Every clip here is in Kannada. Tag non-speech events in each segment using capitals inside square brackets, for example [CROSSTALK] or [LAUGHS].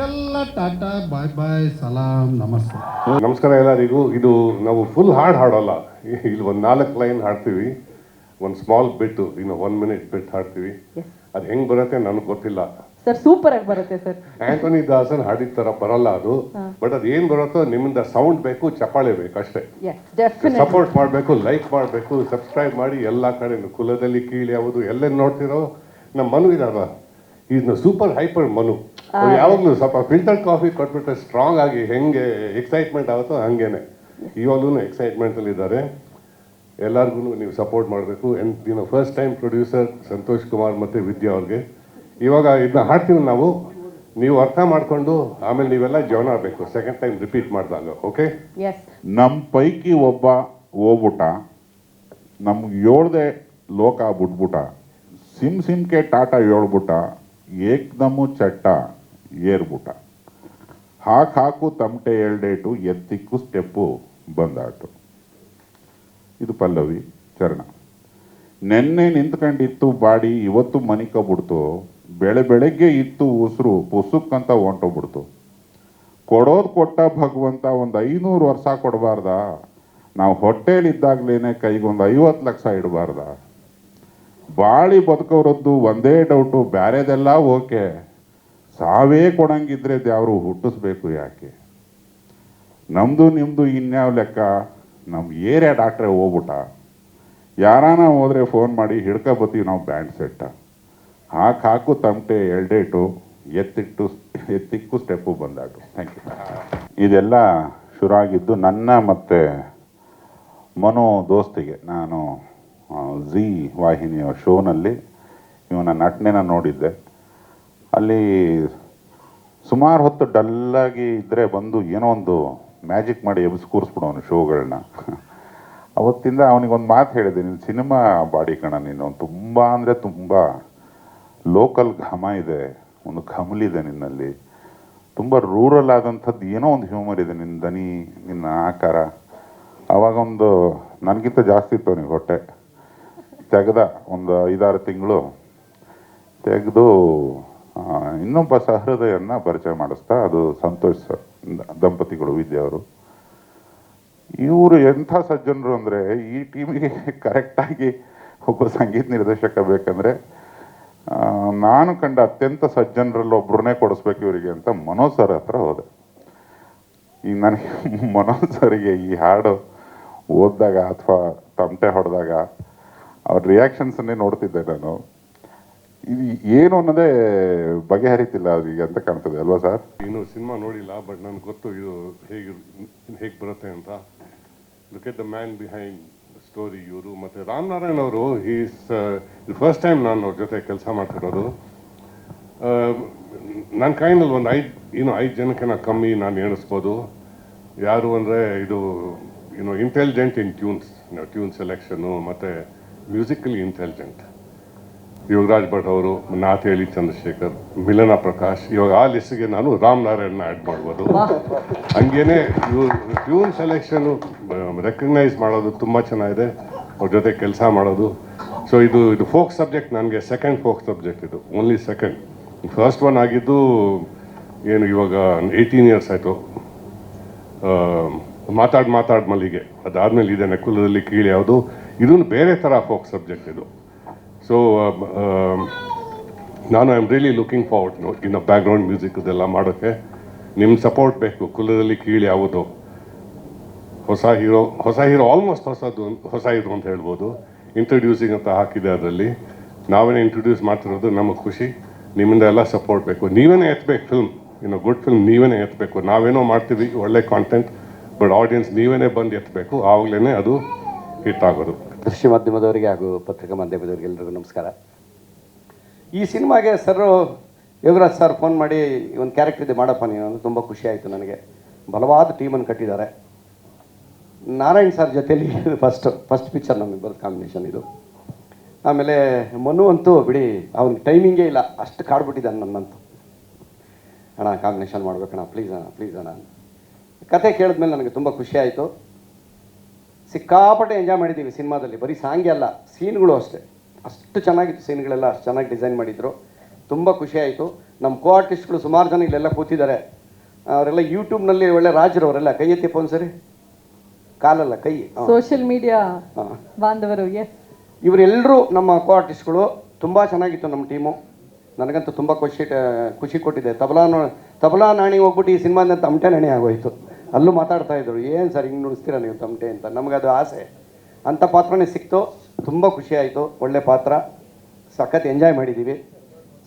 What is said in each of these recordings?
ಟಾಟಾ ಬಾಯ್ ಬಾಯ್ ಸಲಾಂ ನಮಸ್ತೆ. ನಮಸ್ಕಾರ ಎಲ್ಲರಿಗೂ. ಇದು ನಾವು ಫುಲ್ ಹಾಡು ಹಾಡೋಲ್ಲ. ಇಲ್ಲಿ ಒಂದು ನಾಲ್ಕು ಲೈನ್ ಹಾಡ್ತೀವಿ. ಒಂದು ಸ್ಮಾಲ್ ಬಿಟ್ಟು ಇನ್ನು ಒನ್ ಮಿನಿಟ್ ಬಿಟ್ಟು ಹಾಡ್ತೀವಿ. ಅದು ಹೆಂಗ್ ಬರುತ್ತೆ ನನಗೆ ಗೊತ್ತಿಲ್ಲ. ಸರ್ ಸೂಪರ್ ಆಗಿ ಬರುತ್ತೆ ಸರ್ ಆಂಟೋನಿ ದಾಸನ್ ಹಾಡಿದ ತರ ಬರಲ್ಲ ಅದು. ಬಟ್ ಅದು ಏನು ಬರುತ್ತೋ ನಿಮ್ಮಿಂದ ಸೌಂಡ್ ಬೇಕು ಚಪ್ಪಾಳೆ ಬೇಕು ಅಷ್ಟೇ. ಸಪೋರ್ಟ್ ಮಾಡಬೇಕು ಲೈಕ್ ಮಾಡಬೇಕು ಸಬ್ಸ್ಕ್ರೈಬ್ ಮಾಡಿ ಎಲ್ಲ ಕಡೆ ಕುಲದಲ್ಲಿ ಕೀಳಿ ಯಾವುದು ಎಲ್ಲೇ ನೋಡ್ತಿರೋ? ನಮ್ಮ ಮನು ಇದಾರ ಈಸ್ನ ಸೂಪರ್ ಹೈಪರ್ ಮನು. ಯಾವಾಗಲೂ ಸ್ವಲ್ಪ ಫಿಲ್ಟರ್ ಕಾಫಿ ಕೊಟ್ಬಿಟ್ರೆ ಸ್ಟ್ರಾಂಗ್ ಆಗಿ ಹೆಂಗೆ ಎಕ್ಸೈಟ್ಮೆಂಟ್ ಆಗುತ್ತೋ ಹಂಗೇನೆ. ಇವಾಗಲೂ ಎಕ್ಸೈಟ್ಮೆಂಟ್ ಅಲ್ಲಿ ಇದ್ದಾರೆ. ಎಲ್ಲರಿಗೂ ನೀವು ಸಪೋರ್ಟ್ ಮಾಡಬೇಕು. ಏನು first time producer Santosh Kumar ಮತ್ತು ವಿದ್ಯಾ ಅವ್ರಿಗೆ. ಇವಾಗ ಇದನ್ನ ಹಾಡ್ತೀವಿ ನಾವು. ನೀವು ಅರ್ಥ ಮಾಡ್ಕೊಂಡು ಆಮೇಲೆ ನೀವೆಲ್ಲ ಜೀವನ ಆಗಬೇಕು. ಸೆಕೆಂಡ್ ಟೈಮ್ ರಿಪೀಟ್ ಮಾಡಿದಾಗ ಓಕೆ ನಮ್ಮ ಪೈಕಿ ಒಬ್ಬ ಹೋಗ್ಬಿಟ್ಟ. ನಮ್ಗೆ ಹೇಳ್ದೆ ಲೋಕ ಬಿಟ್ಬಿಟ್ಟ. ಸಿಮ್ ಸಿಮ್ಕೆ ಟಾಟಾ ಹೇಳ್ಬಿಟ್ಟ ಏಕ್ದಮ್ಮು ಚಟ್ಟ. ಏರ್ಬಿಟ್ಟ ಹಾಕ್ ಹಾಕು ತಮಟೆ ಎರಡೇಟು ಎತ್ತಿಕ್ಕು ಸ್ಟೆಪ್ಪು ಬಂದಾಟು ಇದು ಪಲ್ಲವಿ ಚರಣ. ನೆನ್ನೆ ನಿಂತ್ಕೊಂಡಿತ್ತು ಬಾಡಿ, ಇವತ್ತು ಮನಿಕಬಿಡ್ತು. ಬೆಳೆ ಬೆಳಗ್ಗೆ ಇತ್ತು ಉಸಿರು, ಪುಸುಕ್ಕಂತ ಹೊಂಟೋಗ್ಬಿಡ್ತು. ಕೊಡೋದು ಕೊಟ್ಟ ಭಗವಂತ ಒಂದು ಐನೂರು ವರ್ಷ ಕೊಡಬಾರ್ದ? ನಾವು ಹೊಟ್ಟೆಲಿದ್ದಾಗ್ಲೇನೆ ಕೈಗೊಂದು ಐವತ್ತು ಲಕ್ಷ ಇಡಬಾರ್ದ? ಬಾಳಿ ಬದುಕೋರದ್ದು ಒಂದೇ ಡೌಟು, ಬ್ಯಾರೆದೆಲ್ಲ ಓಕೆ. ಸಾವೇ ಕೊಡಂಗಿದ್ರೆ ದ್ಯಾವ್ರು ಹುಟ್ಟಿಸ್ಬೇಕು ಯಾಕೆ? ನಮ್ಮದು ನಿಮ್ಮದು ಇನ್ಯಾವ ಲೆಕ್ಕ? ನಮ್ಮ ಏರಿಯಾ ಡಾಕ್ಟ್ರೆ ಹೋಗ್ಬಿಟ್ಟ. ಯಾರಾನ ಹೋದರೆ ಫೋನ್ ಮಾಡಿ ಹಿಡ್ಕೊಬತ್ತೀವಿ ನಾವು ಬ್ಯಾಂಡ್ ಸೆಟ್ಟ. ಹಾಕಿ ಹಾಕು ತಮಟೆ ಎರಡೇಟು ಎತ್ತಿಟ್ಟು, ಎತ್ತಿಕ್ಕು ಸ್ಟೆಪ್ಪು ಬಂದಾಟು. ಥ್ಯಾಂಕ್ ಯು ಇದೆಲ್ಲ ಶುರು ಆಗಿದ್ದು ನನ್ನ ಮತ್ತು ಮನೋ ದೋಸ್ತಿಗೆ. ನಾನು ಝೀ ವಾಹಿನಿಯ ಶೋನಲ್ಲಿ ಇವನ ನಟನೆನ ನೋಡಿದ್ದೆ. ಅಲ್ಲಿ ಸುಮಾರು ಹೊತ್ತು ಡಲ್ಲಾಗಿ ಇದ್ದರೆ ಬಂದು ಏನೋ ಒಂದು ಮ್ಯಾಜಿಕ್ ಮಾಡಿ ಎಬ್ಸ್ ಕೂರಿಸ್ಬಿಡೋನು ಶೋಗಳನ್ನ. ಅವತ್ತಿಂದ ಅವನಿಗೊಂದು ಮಾತು ಹೇಳಿದೆ ನಿನ್ನ ಸಿನಿಮಾ ಬಾಡಿ ಕಣ ನೀನು. ತುಂಬ ಅಂದರೆ ತುಂಬ ಲೋಕಲ್ ಘಮ ಇದೆ, ಒಂದು ಘಮಲಿದೆ ನಿನ್ನಲ್ಲಿ. ತುಂಬ ರೂರಲ್ ಆದಂಥದ್ದು ಏನೋ ಒಂದು ಹ್ಯೂಮರ್ ಇದೆ ನಿನ್ನ ದನಿ, ನಿನ್ನ ಆಕಾರ. ಅವಾಗ ಒಂದು, ನನಗಿಂತ ಜಾಸ್ತಿ ಇತ್ತು ಅವನಿಗೆ ಹೊಟ್ಟೆ. ತೆಗೆದ ಒಂದು ಐದಾರು ತಿಂಗಳು ತೆಗೆದು ಇನ್ನೊಬ್ಬ ಸಹೃದಯನ್ನ ಪರಿಚಯ ಮಾಡಿಸ್ತಾ ಅದು ಸಂತೋಷ್ ದಂಪತಿಗಳು ವಿದ್ಯಾ ಅವರು. ಇವರು ಎಂಥ ಸಜ್ಜನರು ಅಂದರೆ ಈ ಟೀಮಿಗೆ ಕರೆಕ್ಟಾಗಿ ಒಬ್ಬ ಸಂಗೀತ ನಿರ್ದೇಶಕ ಬೇಕಂದ್ರೆ ನಾನು ಕಂಡ ಅತ್ಯಂತ ಸಜ್ಜನರಲ್ಲಿ ಒಬ್ಬರನ್ನೇ ಕೊಡಿಸ್ಬೇಕು ಇವರಿಗೆ ಅಂತ ಮನೋಜ್ ಸರ್ ಹತ್ರ ಹೋದೆ. ಈಗ ನನಗೆ [LAUGHS] ಮನೋಜ್ ಸರಿಗೆ ಈ ಹಾಡು ಓದಿದಾಗ ಅಥವಾ ತಮಟೆ ಹೊಡೆದಾಗ ಅವ್ರ ರಿಯಾಕ್ಷನ್ಸನ್ನೇ ನೋಡ್ತಿದ್ದೆ ನಾನು. ಇದು ಏನು ಅನ್ನೋದೇ ಬಗೆಹರಿತಿಲ್ಲ ಅವ್ರಿಗೆ ಅಂತ ಕಾಣ್ತದೆ, ಅಲ್ವಾ ಸರ್? ಇನ್ನು ಸಿನಿಮಾ ನೋಡಿಲ್ಲ ಬಟ್ ನನಗೆ ಗೊತ್ತು ಇದು ಹೇಗೆ ಹೇಗೆ ಬರುತ್ತೆ ಅಂತ. Look at the man behind story ಇವರು ಮತ್ತು ರಾಮನಾರಾಯಣ್ ಅವರು ಈಸ್ ಫಸ್ಟ್ ಟೈಮ್ ನಾನು ಅವ್ರ ಜೊತೆ ಕೆಲಸ ಮಾಡ್ತಿರೋದು. ನನ್ನ ಕೈನಲ್ಲಿ ಒಂದು ಐದು ಇನ್ನು ಐದು ಜನಕ್ಕಿಂತ ಕಮ್ಮಿ ನಾನು ಎಣಿಸ್ಬೋದು. ಯಾರು ಅಂದರೆ ಇದು ಇನ್ನು intelligent in tunes tune selection ಮತ್ತು ಮ್ಯೂಸಿಕಲಿ ಇಂಟೆಲಿಜೆಂಟ್ ಯೋಗರಾಜ್ ಭಟ್ ಅವರು ನಾಥ್ ಹೇಳಿ ಚಂದ್ರಶೇಖರ್, ಮಿಲನ ಪ್ರಕಾಶ್, ಇವಾಗ ಆ ಲಿಸ್ಟ್ಗೆ ನಾನು ರಾಮ್ ನಾರಾಯಣ್ನ ಆ್ಯಡ್ ಮಾಡ್ಬೋದು. ಹಂಗೇನೆ ಟ್ಯೂನ್ ಸೆಲೆಕ್ಷನು ರೆಕಗ್ನೈಸ್ ಮಾಡೋದು ತುಂಬ ಚೆನ್ನಾಗಿದೆ. ಅವ್ರ ಜೊತೆ ಕೆಲಸ ಮಾಡೋದು. ಸೊ ಇದು ಇದು ಫೋಕ್ ಸಬ್ಜೆಕ್ಟ್ ನನಗೆ ಸೆಕೆಂಡ್ ಫೋಕ್ ಸಬ್ಜೆಕ್ಟ್ ಇದು. ಓನ್ಲಿ ಸೆಕೆಂಡ್ ಫಸ್ಟ್ ಒನ್ ಆಗಿದ್ದು, ಏನು ಇವಾಗ ಏಯ್ಟೀನ್ ಇಯರ್ಸ್ ಆಯಿತು. ಮಾತಾಡ್ ಮಾತಾಡ್ ಮಲ್ಲಿಗೆ. ಅದಾದ್ಮೇಲೆ ಇದೆ ನಕುಲದಲ್ಲಿ ಕೀಳಿ ಯಾವುದು. ಇದನ್ನು ಬೇರೆ ಥರ ಫೋಕ್ ಸಬ್ಜೆಕ್ಟ್ ಇದು. ಸೊ ನಾನು I am really looking forward ಇನ್ನು ಬ್ಯಾಕ್ಗ್ರೌಂಡ್ ಮ್ಯೂಸಿಕ್ ಇದೆಲ್ಲ ಮಾಡೋಕ್ಕೆ. ನಿಮ್ಮ ಸಪೋರ್ಟ್ ಬೇಕು, ಕುಲದಲ್ಲಿ ಕೀಳು ಯಾವುದು? ಹೊಸ ಹೀರೋ ಹೊಸ ಹೀರೋ ಆಲ್ಮೋಸ್ಟ್ ಹೊಸದು ಹೊಸ ಹೀರೋ ಅಂತ ಹೇಳ್ಬೋದು. ಇಂಟ್ರೊಡ್ಯೂಸಿಂಗ್ ಅಂತ ಹಾಕಿದೆ ಅದರಲ್ಲಿ. ನಾವೇನೇ ಇಂಟ್ರೊಡ್ಯೂಸ್ ಮಾಡ್ತಿರೋದು? ನಮಗೆ ಖುಷಿ. ನಿಮ್ಮಿಂದ ಎಲ್ಲ ಸಪೋರ್ಟ್ ಬೇಕು. ನೀವೇನೇ ಎತ್ತಬೇಕು ಫಿಲ್ಮ್ ಇನ್ನು ಗುಡ್ ಫಿಲ್ಮ್ ನೀವೇನೇ ಎತ್ತಬೇಕು ನಾವೇನೋ ಮಾಡ್ತೀವಿ, ಒಳ್ಳೆ ಕಾಂಟೆಂಟ್ ಬಟ್ ಆಡಿಯನ್ಸ್ ನೀವೇನೇ ಬಂದು ಎತ್ತಬೇಕು ಆವಾಗಲೇ ಅದು ಹಿಟ್ ಆಗೋದು. ದೃಶ್ಯ ಮಾಧ್ಯಮದವರಿಗೆ ಹಾಗೂ ಪತ್ರಿಕಾ ಮಾಧ್ಯಮದವರಿಗೆ ಎಲ್ಲರಿಗೂ ನಮಸ್ಕಾರ. ಈ ಸಿನಿಮಾಗೆ ಸರ್ ಯೋಗರಾಜ್ ಸರ್ ಫೋನ್ ಮಾಡಿ ಒಂದು ಕ್ಯಾರೆಕ್ಟರ್ ಇದೆ ಮಾಡಪ್ಪ ನೀನು ಅಂತ ತುಂಬ ಖುಷಿ ಆಯಿತು ನನಗೆ. ಬಲವಾದ ಟೀಮನ್ನು ಕಟ್ಟಿದ್ದಾರೆ. ನಾರಾಯಣ್ ಸರ್ ಜೊತೆಯಲ್ಲಿ ಫಸ್ಟ್ ಫಸ್ಟ್ ಪಿಕ್ಚರ್ ನಮಗೆ ಬರೋದು ಕಾಂಬಿನೇಷನ್ ಇದು. ಆಮೇಲೆ ಮನು ಅಂತೂ ಬಿಡಿ, ಅವ್ನಿಗೆ ಟೈಮಿಂಗೇ ಇಲ್ಲ, ಅಷ್ಟು ಕಾಡ್ಬಿಟ್ಟಿದ್ದಾನೆ ನನ್ನಂತೂ. ಅಣ್ಣ ಕಾಂಬಿನೇಷನ್ ಮಾಡ್ಬೇಕಣ್ಣ ಪ್ಲೀಸ್ ಅಣ್ಣ ಪ್ಲೀಸ್ ಅಣ್ಣ ಕತೆ ಕೇಳಿದ್ಮೇಲೆ ನನಗೆ ತುಂಬ ಖುಷಿ ಆಯಿತು. ಸಿಕ್ಕಾಪಟ್ಟೆ ಎಂಜಾಯ್ ಮಾಡಿದ್ದೀವಿ ಸಿನಿಮಾದಲ್ಲಿ. ಬರೀ ಸಾಂಗೇ ಅಲ್ಲ ಸೀನ್ಗಳು ಅಷ್ಟೇ. ಅಷ್ಟು ಚೆನ್ನಾಗಿತ್ತು ಸೀನ್ಗಳೆಲ್ಲ ಅಷ್ಟು ಚೆನ್ನಾಗಿ ಡಿಸೈನ್ ಮಾಡಿದ್ರು. ತುಂಬ ಖುಷಿ ಆಯಿತು. ನಮ್ಮ ಕೋ ಆರ್ಟಿಸ್ಟ್ಗಳು ಸುಮಾರು ಜನ ಇಲ್ಲೆಲ್ಲ ಕೂತಿದ್ದಾರೆ. ಅವರೆಲ್ಲ ಯೂಟ್ಯೂಬ್ನಲ್ಲಿ ಒಳ್ಳೆ ರಾಜರು ಅವರೆಲ್ಲ ಕೈ ಎತ್ತಿಪ್ಪ ಒಂದ್ಸರಿ ಕಾಲಲ್ಲ ಕೈ. Social media. ಬಾಂಧವರು ಇವರೆಲ್ಲರೂ ನಮ್ಮ ಕೋ ಆರ್ಟಿಸ್ಟ್ಗಳು ತುಂಬ ಚೆನ್ನಾಗಿತ್ತು ನಮ್ಮ ಟೀಮು ನನಗಂತೂ ತುಂಬ ಖುಷಿ ಖುಷಿ ಕೊಟ್ಟಿದೆ. ತಬಲಾ ತಬಲಾ ನಾಣಿ ಹೋಗ್ಬಿಟ್ಟು ಈ ಸಿನಿಮಾದಂತ ಅಮಟೆ ನಾಣಿ ಆಗೋಯ್ತು. ಅಲ್ಲೂ ಮಾತಾಡ್ತಾ ಇದ್ರು, ಏನು ಸರ್ ಹಿಂಗೆ ನುಡಿಸ್ತೀರಾ ನೀವು ತಮಟೆ ಅಂತ? ನಮಗದು ಆಸೆ. ಅಂಥ ಪಾತ್ರನೇ ಸಿಕ್ತು, ತುಂಬ ಖುಷಿ ಆಯಿತು, ಒಳ್ಳೆ ಪಾತ್ರ. ಸಖತ್ ಎಂಜಾಯ್ ಮಾಡಿದ್ದೀವಿ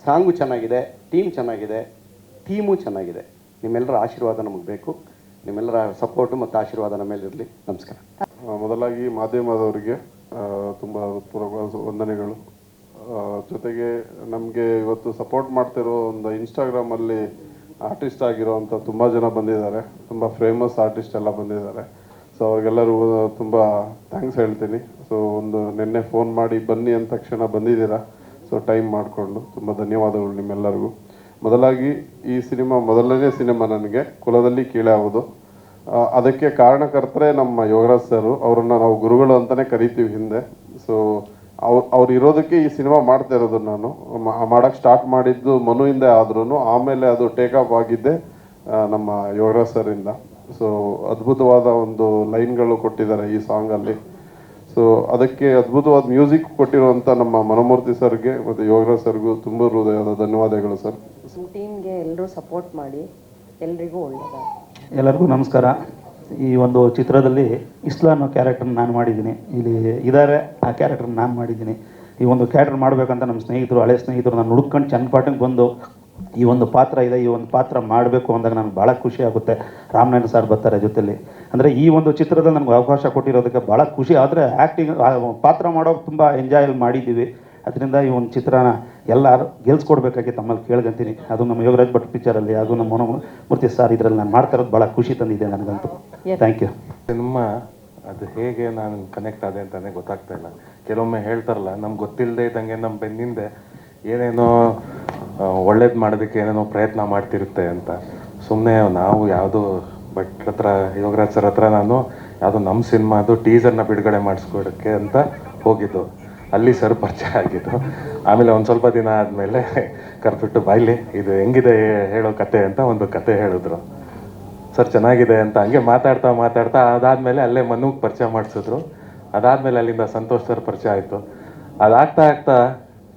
ಸಾಂಗು ಚೆನ್ನಾಗಿದೆ, ಟೀಮ್ ಚೆನ್ನಾಗಿದೆ, ಟೀಮು ಚೆನ್ನಾಗಿದೆ. ನಿಮ್ಮೆಲ್ಲರ ಆಶೀರ್ವಾದ ನಮಗೆ ಬೇಕು. ನಿಮ್ಮೆಲ್ಲರ ಸಪೋರ್ಟು ಮತ್ತು ಆಶೀರ್ವಾದ ನಮ್ಮ ಮೇಲೆ ಇರಲಿ. ನಮಸ್ಕಾರ. ಮೊದಲಾಗಿ ಮಾಧ್ಯಮದವರಿಗೆ ತುಂಬ ವಂದನೆಗಳು. ಜೊತೆಗೆ ನಮಗೆ ಇವತ್ತು ಸಪೋರ್ಟ್ ಮಾಡ್ತಿರೋ ಒಂದು ಇನ್ಸ್ಟಾಗ್ರಾಮಲ್ಲಿ ಆರ್ಟಿಸ್ಟ್ ಆಗಿರೋವಂಥ ತುಂಬ ಜನ ಬಂದಿದ್ದಾರೆ. ತುಂಬ ಫೇಮಸ್ ಆರ್ಟಿಸ್ಟ್ ಎಲ್ಲ ಬಂದಿದ್ದಾರೆ. ಸೊ ಅವ್ರಿಗೆಲ್ಲರೂ ತುಂಬ ಥ್ಯಾಂಕ್ಸ್ ಹೇಳ್ತೀನಿ. ಸೊ ಒಂದು ನಿನ್ನೆ ಫೋನ್ ಮಾಡಿ ಬನ್ನಿ ಅಂದ ತಕ್ಷಣ ಬಂದಿದ್ದೀರಾ? ಸೊ ಟೈಮ್ ಮಾಡಿಕೊಂಡು. ತುಂಬ ಧನ್ಯವಾದಗಳು ನಿಮ್ಮೆಲ್ಲರಿಗೂ. ಮೊದಲಾಗಿ ಈ ಸಿನಿಮಾ, ಮೊದಲನೇ ಸಿನಿಮಾ ನನಗೆ ಕುಲದಲ್ಲಿ ಕೀಳೇ ಆಗೋದು ಅದಕ್ಕೆ ಕಾರಣಕರ್ತರೇ ನಮ್ಮ ಯೋಗರಾಜ್ ಸರ್. ಅವರನ್ನು ನಾವು ಗುರುಗಳು ಅಂತಲೇ ಕರಿತೀವಿ ಹಿಂದೆ. ಸೊ ಅವ್ರು ಅವ್ರು ಇರೋದಕ್ಕೆ ಈ ಸಿನಿಮಾ ಮಾಡ್ತಾ ಇರೋದು ನಾನು. ಮಾಡೋಕ್ಕೆ ಸ್ಟಾರ್ಟ್ ಮಾಡಿದ್ದು ಮನುವಿಂದ ಆದ್ರೂ ಆಮೇಲೆ ಅದು ಟೇಕ್ ಆಫ್ ಆಗಿದ್ದೆ ನಮ್ಮ ಯೋಗರಾಜ್ ಸರಿಂದ ಇಂದ. ಸೊ ಅದ್ಭುತವಾದ ಒಂದು ಲೈನ್ಗಳು ಕೊಟ್ಟಿದ್ದಾರೆ ಈ ಸಾಂಗಲ್ಲಿ ಸೊ ಅದಕ್ಕೆ ಅದ್ಭುತವಾದ ಮ್ಯೂಸಿಕ್ ಕೊಟ್ಟಿರುವಂಥ ನಮ್ಮ ಮನಮೂರ್ತಿ ಸರ್ಗೆ ಮತ್ತು ಯೋಗರಾಜ್ ಸರ್ಗೂ ತುಂಬ ಹೃದಯದ ಧನ್ಯವಾದಗಳು ಸರ್ ಟೀಮ್ಗೆ ಎಲ್ಲರೂ ಸಪೋರ್ಟ್ ಮಾಡಿ ಎಲ್ರಿಗೂ ಒಳ್ಳೆಯದಾಗಲಿ ಎಲ್ಲರಿಗೂ ನಮಸ್ಕಾರ. ಈ ಒಂದು ಚಿತ್ರದಲ್ಲಿ ಇಸ್ಲಾ ಅನ್ನೋ ಕ್ಯಾರೆಕ್ಟರ್ ನಾನು ಮಾಡಿದ್ದೀನಿ. ಇಲ್ಲಿ ಇದ್ದಾರೆ ಆ ಕ್ಯಾರೆಕ್ಟರ್ ನಾನು ಮಾಡಿದ್ದೀನಿ. ಈ ಒಂದು ಕ್ಯಾರೆಕ್ಟರ್ ಮಾಡಬೇಕಂತ ನಮ್ಮ ಸ್ನೇಹಿತರು, ಹಳೆ ಸ್ನೇಹಿತರು ನಾನು ಹುಡ್ಕೊಂಡು ಚನ್ನಪಾಟಂಗೆ ಬಂದು ಈ ಒಂದು ಪಾತ್ರ ಇದೆ, ಈ ಒಂದು ಪಾತ್ರ ಮಾಡಬೇಕು ಅಂದಾಗ ನನಗೆ ಭಾಳ ಖುಷಿ ಆಗುತ್ತೆ. ರಾಮನಾಯಣ ಸರ್ ಬರ್ತಾರೆ ಜೊತೆಯಲ್ಲಿ ಅಂದರೆ ಈ ಒಂದು ಚಿತ್ರದಲ್ಲಿ ನನಗೆ ಅವಕಾಶ ಕೊಟ್ಟಿರೋದಕ್ಕೆ ಭಾಳ ಖುಷಿ. ಆದರೆ ಆ್ಯಕ್ಟಿಂಗ್ ಪಾತ್ರ ಮಾಡೋಕೆ ತುಂಬ ಎಂಜಾಯ್ ಮಾಡಿದ್ದೀವಿ. ಅದರಿಂದ ಈ ಒಂದು ಚಿತ್ರನ ಎಲ್ಲರೂ ಗೆಲ್ಸ್ಕೊಡ್ಬೇಕಾಗಿ ತಮ್ಮಲ್ಲಿ ಕೇಳ್ಕೊಂತೀನಿ. ಅದು ನಮ್ಮ ಯೋಗರಾಜ್ ಭಟ್ ಪಿಕ್ಚರಲ್ಲಿ ಅದು ನಮ್ಮ ಮನೋಮೂರ್ತಿ ಸರ್ ಇದರಲ್ಲಿ ನಾನು ಮಾಡ್ತಾ ಇರೋದು ಭಾಳ ಖುಷಿ ತಂದಿದೆ ನನಗಂತೂ. ಥ್ಯಾಂಕ್ ಯು ಸಿನಿಮಾ ಅದು ಹೇಗೆ ನಾನು ಕನೆಕ್ಟ್ ಆದೆ ಅಂತಾನೆ ಗೊತ್ತಾಗ್ತಾ ಇಲ್ಲ. ಕೆಲವೊಮ್ಮೆ ಹೇಳ್ತಾರಲ್ಲ ನಮ್ಗೆ ಗೊತ್ತಿಲ್ಲದೆ ಇದ್ದಂಗೆ ನಮ್ಮ ಬೆನ್ನಿಂದೆ ಏನೇನೋ ಒಳ್ಳೇದು ಮಾಡೋದಕ್ಕೆ ಏನೇನೋ ಪ್ರಯತ್ನ ಮಾಡ್ತಿರುತ್ತೆ ಅಂತ. ಸುಮ್ಮನೆ ನಾವು ಯಾವುದೋ ಭಟ್ರ ಹತ್ರ ಯೋಗರಾಜ್ ಸರ್ ಹತ್ರ ನಾನು ಯಾವುದೋ ನಮ್ಮ ಸಿನಿಮಾದು ಟೀಸರ್ನ ಬಿಡುಗಡೆ ಮಾಡಿಸ್ಕೊಡೋಕ್ಕೆ ಅಂತ ಹೋಗಿದ್ದು. ಅಲ್ಲಿ ಸರ್ ಪರಿಚಯ ಆಗಿದ್ದು. ಆಮೇಲೆ ಒಂದು ಸ್ವಲ್ಪ ದಿನ ಆದಮೇಲೆ ಕರ್ಬಿಟ್ಟು ಬಾಯ್ಲಿ ಇದು ಹೆಂಗಿದೆ ಹೇಳೋ ಕತೆ ಅಂತ ಒಂದು ಕತೆ ಹೇಳಿದ್ರು. ಸರ್, ಚೆನ್ನಾಗಿದೆ ಅಂತ ಹಂಗೆ ಮಾತಾಡ್ತಾ ಮಾತಾಡ್ತಾ ಅದಾದ್ಮೇಲೆ ಅಲ್ಲೇ ಮನುಗ್ ಪರಿಚಯ ಮಾಡಿಸಿದ್ರು. ಅದಾದ್ಮೇಲೆ ಅಲ್ಲಿಂದ ಸಂತೋಷ್ ಸರ್ ಪರಿಚಯ ಆಯಿತು. ಅದಾಗ್ತಾ ಆಗ್ತಾ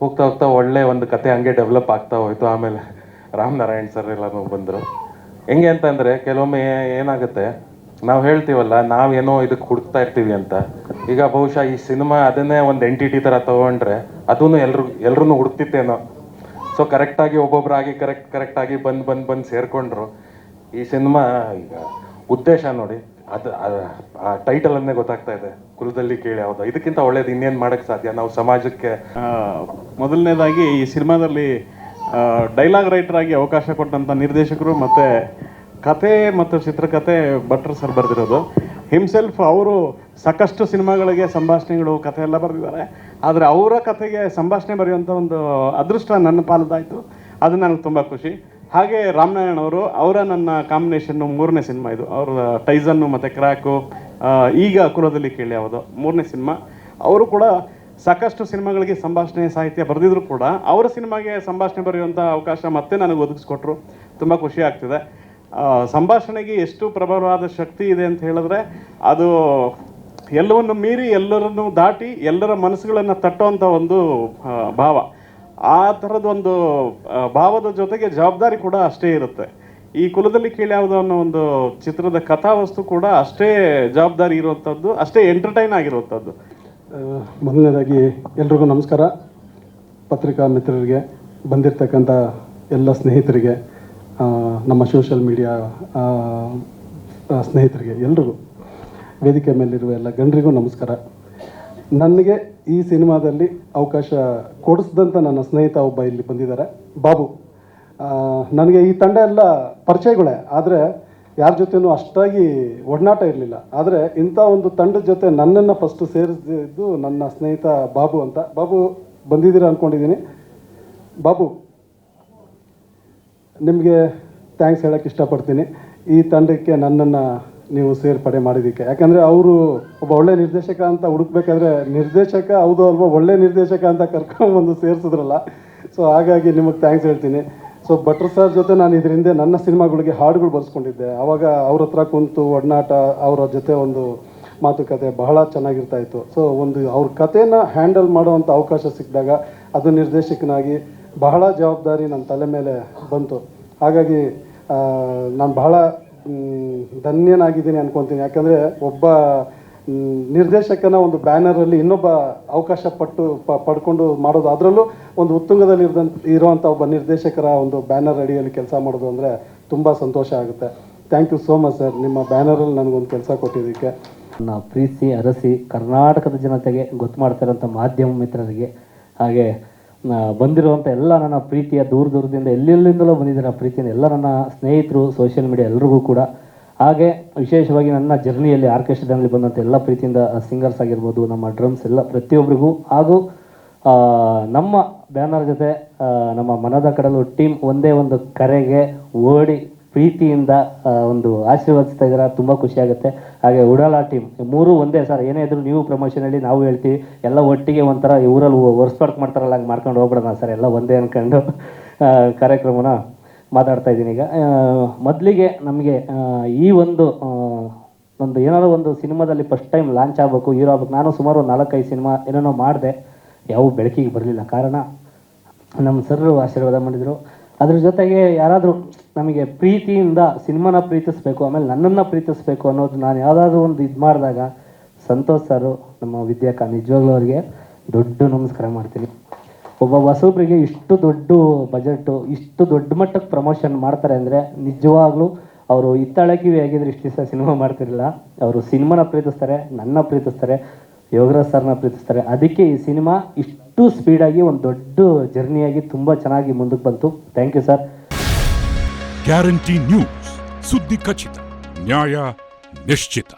ಹೋಗ್ತಾ ಹೋಗ್ತಾ ಒಳ್ಳೆ ಒಂದು ಕತೆ ಹಂಗೆ ಡೆವಲಪ್ ಆಗ್ತಾ ಹೋಯ್ತು. ಆಮೇಲೆ ರಾಮನಾರಾಯಣ್ ಸರ್ ಎಲ್ಲರೂ ಬಂದರು. ಹೆಂಗೆ ಅಂತಂದರೆ ಕೆಲವೊಮ್ಮೆ ಏನಾಗುತ್ತೆ, ನಾವು ಹೇಳ್ತೀವಲ್ಲ ನಾವೇನೋ ಇದಕ್ಕೆ ಹುಡುಕ್ತಾ ಇರ್ತೀವಿ ಅಂತ. ಈಗ ಬಹುಶಃ ಈ ಸಿನಿಮಾ ಅದನ್ನೇ ಒಂದು ಎಂಟಿಟಿ ಥರ ತಗೊಂಡ್ರೆ ಅದೂ ಎಲ್ರು ಎಲ್ರೂ ಹುಡುಕ್ತಿತ್ತೇನೋ. ಸೊ ಕರೆಕ್ಟಾಗಿ ಒಬ್ಬೊಬ್ಬರಾಗಿ ಕರೆಕ್ಟ್ ಕರೆಕ್ಟಾಗಿ ಬಂದು ಬಂದು ಬಂದು ಸೇರಿಕೊಂಡ್ರು. ಈ ಸಿನಿಮಾ ಈಗ ಉದ್ದೇಶ ನೋಡಿ, ಅದು, ಆ ಟೈಟಲನ್ನೇ ಗೊತ್ತಾಗ್ತಾ ಇದೆ. ಕುಲದಲ್ಲಿ ಕೇಳಿ ಯಾವುದು ಇದಕ್ಕಿಂತ ಒಳ್ಳೇದು ಇನ್ನೇನು ಮಾಡೋಕ್ಕೆ ಸಾಧ್ಯ? ನಾವು ಸಮಾಜಕ್ಕೆ ಮೊದಲನೇದಾಗಿ ಈ ಸಿನಿಮಾದಲ್ಲಿ ಡೈಲಾಗ್ ರೈಟರ್ ಆಗಿ ಅವಕಾಶ ಕೊಟ್ಟಂಥ ನಿರ್ದೇಶಕರು ಮತ್ತು ಕತೆ ಮತ್ತು ಚಿತ್ರಕಥೆ ಭಟ್ರು ಸರ್ ಬರೆದಿರೋದು. ಹಿಮ್ಸೆಲ್ಫ್ ಅವರು ಸಾಕಷ್ಟು ಸಿನಿಮಾಗಳಿಗೆ ಸಂಭಾಷಣೆಗಳು ಕಥೆ ಎಲ್ಲ ಬರೆದಿದ್ದಾರೆ. ಆದರೆ ಅವರ ಕಥೆಗೆ ಸಂಭಾಷಣೆ ಬರೆಯುವಂಥ ಒಂದು ಅದೃಷ್ಟ ನನ್ನ ಪಾಲದಾಯಿತು ಅದು ನನಗೆ ತುಂಬ ಖುಷಿ. ಹಾಗೆ ರಾಮನಾರಾಯಣ್ ಅವರು ಅವರ ನನ್ನ ಕಾಂಬಿನೇಷನ್ನು ಮೂರನೇ ಸಿನಿಮಾ ಇದು. ಅವರ ಟೈಸನ್ನು ಮತ್ತು ಕ್ರ್ಯಾಕು ಈಗ ಕುಲದಲ್ಲಿ ಕೇಳಿ ಯಾವುದು ಮೂರನೇ ಸಿನಿಮಾ ಅವರು ಕೂಡ ಸಾಕಷ್ಟು ಸಿನಿಮಾಗಳಿಗೆ ಸಂಭಾಷಣೆ, ಸಾಹಿತ್ಯ ಬರೆದಿದ್ರು ಕೂಡ ಅವರ ಸಿನಿಮಾಗೆ ಸಂಭಾಷಣೆ ಬರೆಯುವಂಥ ಅವಕಾಶ ಮತ್ತೆ ನನಗೆ ಒದಗಿಸ್ಕೊಟ್ರು. ತುಂಬ ಖುಷಿ ಆಗ್ತಿದೆ. ಸಂಭಾಷಣೆಗೆ ಎಷ್ಟು ಪ್ರಬಲವಾದ ಶಕ್ತಿ ಇದೆ ಅಂತ ಹೇಳಿದ್ರೆ ಅದು ಎಲ್ಲವನ್ನು ಮೀರಿ ಎಲ್ಲರನ್ನು ದಾಟಿ ಎಲ್ಲರ ಮನಸ್ಸುಗಳನ್ನು ತಟ್ಟುವಂಥ ಒಂದು ಭಾವ. ಆ ಥರದೊಂದು ಭಾವದ ಜೊತೆಗೆ ಜವಾಬ್ದಾರಿ ಕೂಡ ಅಷ್ಟೇ ಇರುತ್ತೆ. ಈ ಕುಲದಲ್ಲಿ ಕೇಳಿ ಯಾವುದು ಅನ್ನೋ ಒಂದು ಚಿತ್ರದ ಕಥಾವಸ್ತು ಕೂಡ ಅಷ್ಟೇ ಜವಾಬ್ದಾರಿ ಇರುವಂಥದ್ದು ಅಷ್ಟೇ ಎಂಟರ್ಟೈನ್ ಆಗಿರುವಂಥದ್ದು ಮೊದಲನೇದಾಗಿ ಎಲ್ರಿಗೂ ನಮಸ್ಕಾರ. ಪತ್ರಿಕಾ ಮಿತ್ರರಿಗೆ, ಬಂದಿರತಕ್ಕಂಥ ಎಲ್ಲ ಸ್ನೇಹಿತರಿಗೆ ನಮ್ಮ ಸೋಷಿಯಲ್ ಮೀಡಿಯಾ ಸ್ನೇಹಿತರಿಗೆ ಎಲ್ರಿಗೂ, ವೇದಿಕೆ ಮೇಲಿರುವ ಎಲ್ಲ ಗಣರಿಗೂ ನಮಸ್ಕಾರ. ನನಗೆ ಈ ಸಿನಿಮಾದಲ್ಲಿ ಅವಕಾಶ ಕೊಡಿಸಿದಂಥ ನನ್ನ ಸ್ನೇಹಿತ ಒಬ್ಬ ಇಲ್ಲಿ ಬಂದಿದ್ದಾರೆ. ಬಾಬು ನನಗೆ ಈ ತಂಡ ಎಲ್ಲ ಪರಿಚಯಗಳೇ, ಆದರೆ ಯಾರ ಜೊತೆನೂ ಅಷ್ಟಾಗಿ ಒಡನಾಟ ಇರಲಿಲ್ಲ. ಆದರೆ ಇಂಥ ಒಂದು ತಂಡದ ಜೊತೆ ನನ್ನನ್ನು ಫಸ್ಟ್ ಸೇರಿಸಿದ್ದು ನನ್ನ ಸ್ನೇಹಿತ ಬಾಬು ಅಂತ. ಬಾಬು, ಬಂದಿದ್ದೀರ ಅಂದ್ಕೊಂಡಿದ್ದೀನಿ ಬಾಬು, ನಿಮಗೆ ಥ್ಯಾಂಕ್ಸ್ ಹೇಳೋಕ್ಕೆ ಇಷ್ಟಪಡ್ತೀನಿ. ಈ ತಂಡಕ್ಕೆ ನನ್ನನ್ನು ನೀವು ಸೇರ್ಪಡೆ ಮಾಡಿದ್ದಕ್ಕೆ. ಯಾಕಂದರೆ ಅವರು ಒಬ್ಬ ಒಳ್ಳೆ ನಿರ್ದೇಶಕ ಅಂತ ಹುಡುಕ್ಬೇಕಾದ್ರೆ ನಿರ್ದೇಶಕ ಹೌದು ಅಲ್ವಾ, ಒಳ್ಳೆ ನಿರ್ದೇಶಕ ಅಂತ ಕರ್ಕೊಂಡ್ಬಂದು ಸೇರಿಸಿದ್ರಲ್ಲ. ಸೊ ಹಾಗಾಗಿ ನಿಮಗೆ ಥ್ಯಾಂಕ್ಸ್ ಹೇಳ್ತೀನಿ. ಸೊ ಭಟ್ರು ಸರ್ ಜೊತೆ ನಾನು ಇದರಿಂದ ನನ್ನ ಸಿನಿಮಾಗಳಿಗೆ ಹಾಡುಗಳು ಬರ್ಸ್ಕೊಂಡಿದ್ದೆ. ಆವಾಗ ಅವ್ರ ಹತ್ರ ಕುಂತು ಒಡನಾಟ, ಅವರ ಜೊತೆ ಒಂದು ಮಾತುಕತೆ ಬಹಳ ಚೆನ್ನಾಗಿರ್ತಾ ಇತ್ತು. ಸೊ ಒಂದು ಅವ್ರ ಕಥೆನ ಹ್ಯಾಂಡಲ್ ಮಾಡುವಂಥ ಅವಕಾಶ ಸಿಕ್ಕಿದಾಗ ಅದು ನಿರ್ದೇಶಕನಾಗಿ ಬಹಳ ಜವಾಬ್ದಾರಿ ನನ್ನ ತಲೆ ಮೇಲೆ ಬಂತು. ಹಾಗಾಗಿ ನಾನು ಬಹಳ ಧನ್ಯನಾಗಿದ್ದೀನಿ ಅನ್ಕೊತೀನಿ. ಯಾಕಂದರೆ ಒಬ್ಬ ನಿರ್ದೇಶಕನ ಒಂದು ಬ್ಯಾನರಲ್ಲಿ ಇನ್ನೊಬ್ಬ ಅವಕಾಶ ಪಟ್ಟು, ಪ, ಪಡ್ಕೊಂಡು ಮಾಡೋದು ಅದರಲ್ಲೂ ಒಂದು ಉತ್ತುಂಗದಲ್ಲಿ ಇರೋದಂತ ಇರೋವಂಥ ಒಬ್ಬ ನಿರ್ದೇಶಕರ ಒಂದು ಬ್ಯಾನರ್ ಅಡಿಯಲ್ಲಿ ಕೆಲಸ ಮಾಡೋದು ಅಂದರೆ ತುಂಬ ಸಂತೋಷ ಆಗುತ್ತೆ. Thank you so much sir ನಿಮ್ಮ ಬ್ಯಾನರಲ್ಲಿ ನನಗೊಂದು ಕೆಲಸ ಕೊಟ್ಟಿದ್ದಕ್ಕೆ. ನನ್ನ ಪ್ರೀತಿ, ಅರಸಿ ಕರ್ನಾಟಕದ ಜನತೆಗೆ ಗೊತ್ತು ಮಾಡ್ತಿರೋಂಥ ಮಾಧ್ಯಮ ಮಿತ್ರರಿಗೆ ಹಾಗೆ ಬಂದಿರುವಂಥ ಎಲ್ಲ ನನ್ನ ಪ್ರೀತಿಯ ದೂರ ದೂರದಿಂದ ಎಲ್ಲೆಲ್ಲಿಂದಲೂ ಬಂದಿದ್ದಾರೆ ಆ ಪ್ರೀತಿಯಿಂದ ಎಲ್ಲ ನನ್ನ ಸ್ನೇಹಿತರು ಸೋಷಿಯಲ್ ಮೀಡಿಯಾ ಎಲ್ರಿಗೂ ಕೂಡ. ಹಾಗೆ ವಿಶೇಷವಾಗಿ ನನ್ನ ಜರ್ನಿಯಲ್ಲಿ ಆರ್ಕೆಸ್ಟ್ರಾದಲ್ಲಿ ಬಂದಂಥ ಎಲ್ಲ ಪ್ರೀತಿಯಿಂದ ಸಿಂಗರ್ಸ್ ಆಗಿರ್ಬೋದು, ನಮ್ಮ ಡ್ರಮ್ಸ್ ಎಲ್ಲ ಪ್ರತಿಯೊಬ್ಬರಿಗೂ. ಹಾಗೂ ನಮ್ಮ ಬ್ಯಾನರ್ ಜೊತೆ ನಮ್ಮ ಮನದ ಕಡಲು ಟೀಮ್ ಒಂದೇ ಒಂದು ಕರೆಗೆ ಓಡಿ ಪ್ರೀತಿಯಿಂದ ಒಂದು ಆಶೀರ್ವದಿಸ್ತಾ ಇದ್ದಾರೆ, ತುಂಬ ಖುಷಿಯಾಗುತ್ತೆ ಹಾಗೆ ಉಡಾಲ ಟೀಮ್ ಮೂರು ಒಂದೇ ಸರ್, ಏನೇ ಇದ್ರು ನೀವು ಪ್ರಮೋಷನ್ ಹೇಳಿ ನಾವು ಹೇಳ್ತೀವಿ. ಎಲ್ಲ ಒಟ್ಟಿಗೆ ಒಂಥರ ಊರಲ್ಲಿ ವರ್ಸ್ಪಾರ್ಕ್ ಮಾಡ್ತಾರಲ್ಲ, ಹಂಗೆ ಮಾಡ್ಕೊಂಡು ಹೋಗ್ಬಿಡೋಣ ಸರ್, ಎಲ್ಲ ಒಂದೇ ಅಂದ್ಕೊಂಡು ಕಾರ್ಯಕ್ರಮನ ಮಾತಾಡ್ತಾ ಇದ್ದೀನಿ ಈಗ. ಮೊದಲಿಗೆ ನಮಗೆ ಈ ಒಂದು ಒಂದು ಏನಾದ್ರು ಒಂದು ಸಿನಿಮಾದಲ್ಲಿ ಫಸ್ಟ್ ಟೈಮ್ ಲಾಂಚ್ ಆಗಬೇಕು ಹೀರೋ ಆಗ್ಬೇಕು, ನಾನು ಸುಮಾರು ನಾಲ್ಕೈದು ಸಿನಿಮಾ ಏನೇನೋ ಮಾಡಿದೆ, ಯಾವ ಬೆಳಕಿಗೆ ಬರಲಿಲ್ಲ. ಕಾರಣ, ನಮ್ಮ ಸರ್ರು ಆಶೀರ್ವಾದ ಮಾಡಿದರು. ಅದ್ರ ಜೊತೆಗೆ ಯಾರಾದರೂ ನಮಗೆ ಪ್ರೀತಿಯಿಂದ ಸಿನಿಮಾನ ಪ್ರೀತಿಸ್ಬೇಕು, ಆಮೇಲೆ ನನ್ನನ್ನು ಪ್ರೀತಿಸ್ಬೇಕು ಅನ್ನೋದು ನಾನು ಯಾವುದಾದ್ರೂ ಒಂದು ಇದು ಮಾಡಿದಾಗ ಸಂತೋಷ್ ಸರು, ನಮ್ಮ ವಿದ್ಯಾಕ ನಿಜವಾಗ್ಲೂ ಅವ್ರಿಗೆ ದೊಡ್ಡ ನಮಸ್ಕಾರ ಮಾಡ್ತೀನಿ. ಒಬ್ಬ ಹೊಸಬ್ರಿಗೆ ಇಷ್ಟು ದೊಡ್ಡ ಬಜೆಟು ಇಷ್ಟು ದೊಡ್ಡ ಮಟ್ಟಕ್ಕೆ ಪ್ರಮೋಷನ್ ಮಾಡ್ತಾರೆ ಅಂದರೆ ನಿಜವಾಗ್ಲೂ ಅವರು ಇತ್ತಳಕಿವಿ ಆಗಿದ್ರೆ ಇಷ್ಟು ದಿವಸ ಸಿನಿಮಾ ಮಾಡ್ತಿರಲಿಲ್ಲ. ಅವರು ಸಿನಿಮಾನ ಪ್ರೀತಿಸ್ತಾರೆ, ನನ್ನ ಪ್ರೀತಿಸ್ತಾರೆ. ಯೋಗರಾಜ್ ಸರ್ನ ಪ್ರೀತಿಸ್ತಾರೆ. ಅದಕ್ಕೆ ಈ ಸಿನಿಮಾ ಇಷ್ಟು ಸ್ಪೀಡಾಗಿ ಒಂದು ದೊಡ್ಡ ಜರ್ನಿಯಾಗಿ ತುಂಬ ಚೆನ್ನಾಗಿ ಮುಂದಕ್ಕೆ ಬಂತು. Thank you sir guarantee news ಸುದ್ದಿ ಖಚಿತ ನ್ಯಾಯ ನಿಶ್ಚಿತ